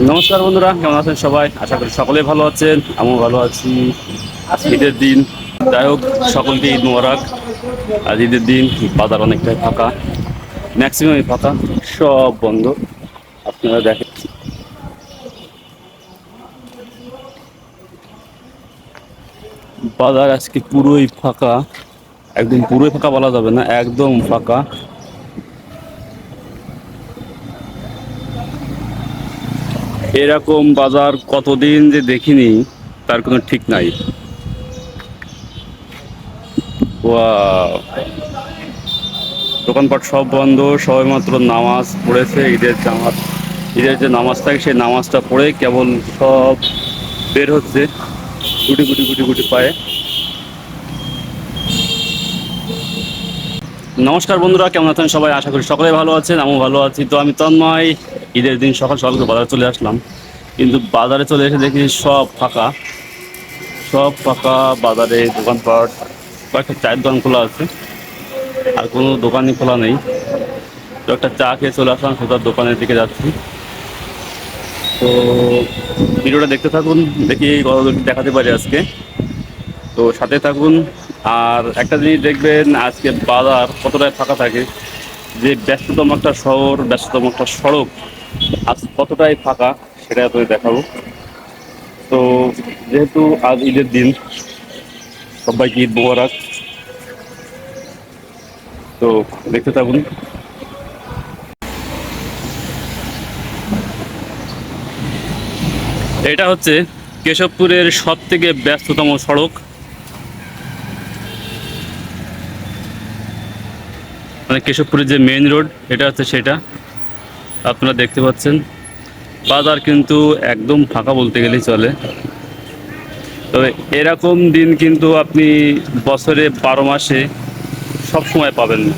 নমস্কার বন্ধুরা, কেমন আছেন সবাই? আশা করি সকলেই ভালো আছেন, আমিও ভালো আছি। ঈদের দিন, যাই হোক, সকলকে ঈদ মোবারক। আজ ঈদের দিন, বাজার অনেকটাই ফাঁকা, ম্যাক্সিমামই ফাঁকা, সব বন্ধ। আপনারা দেখেন। বাজার আজকে পুরোই ফাঁকা, একদম পুরোই ফাঁকা বলা যাবে না, একদম ফাঁকা। এরকম বাজার কতদিন যে দেখিনি, তার কোনো ঠিক নাই! দোকানপাট সব বন্ধ সবাই মাত্র নামাজ পড়েছে, ঈদের জামাত, ঈদের যে নামাজ থাকে, সেই নামাজটা পড়ে কেবল সব বের হচ্ছে, গুটি গুটি গুটি গুটি পায়ে নমস্কার বন্ধুরা, কেমন আছেন সবাই? আশা করি সকলে ভালো আছেন, আমিও ভালো আছি। তো আমি তন্ময়, ঈদের দিন সকাল সকাল করে বাজারে চলে আসলাম। কিন্তু বাজারে চলে এসে দেখি সব ফাঁকা। সব ফাঁকা, বাজারে দোকানপাট কয়েকটা চায়ের দোকান খোলা আছে। আর কোনো দোকানই খোলা নেই। তো একটা চা খেয়ে চলে আসলাম সোজার দোকানের দিকে যাচ্ছি। তো ভিডিওটা দেখতে থাকুন, দেখি কত দেখাতে পারি আজকে। তো সাথে থাকুন আর একটা জিনিস দেখবেন, আজকে বাজার কতটাই ফাঁকা থাকে, যে ব্যস্ততম একটা শহর, ব্যস্ততম একটা সড়ক, আজ কতটাই ফাঁকা সেটা আপনাদের দেখাবো। তো যেহেতু আজ ঈদের দিন, সবাইকে ঈদ মোবারক। তো দেখতে থাকুন। এটা হচ্ছে কেশবপুরের সব থেকে ব্যস্ততম সড়ক। মানে কেশবপুরের যে মেইন রোড এটা হচ্ছে সেটা। আপনারা দেখতে পাচ্ছেন। বাজার কিন্তু একদম ফাঁকা বলতে গেলেই চলে। তবে এরকম দিন কিন্তু আপনি বছরে বারো মাসে সব সময় পাবেন না।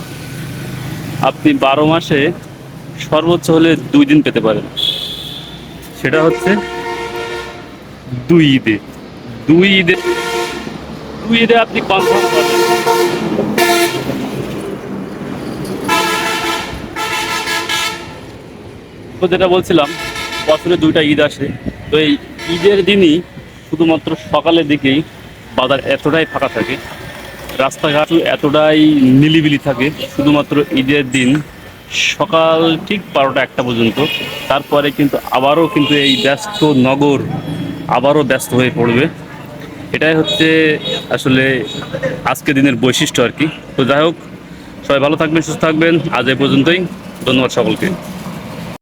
আপনি বারো মাসে সর্বোচ্চ হলে দুই দিন পেতে পারেন। সেটা হচ্ছে দুই ঈদে। দুই ঈদে দুই ঈদে আপনি কনফার্ম পাবেন। তো যেটা বলছিলাম, বছরে দুইটা ঈদ আসে। তো এই ঈদের দিনই শুধুমাত্র সকালের দিকেই বাজার এতটাই ফাঁকা থাকে, রাস্তাঘাট এতটাই নিলিবিলি থাকে, শুধুমাত্র ঈদের দিন সকাল ঠিক বারোটা একটা পর্যন্ত। তারপরে কিন্তু আবারও কিন্তু এই ব্যস্ত নগর আবারও ব্যস্ত হয়ে পড়বে। এটাই হচ্ছে আসলে আজকে দিনের বৈশিষ্ট্য আর কি। তো যাই হোক, সবাই ভালো থাকবেন, সুস্থ থাকবেন। আজ এ পর্যন্তই। ধন্যবাদ সকলকে।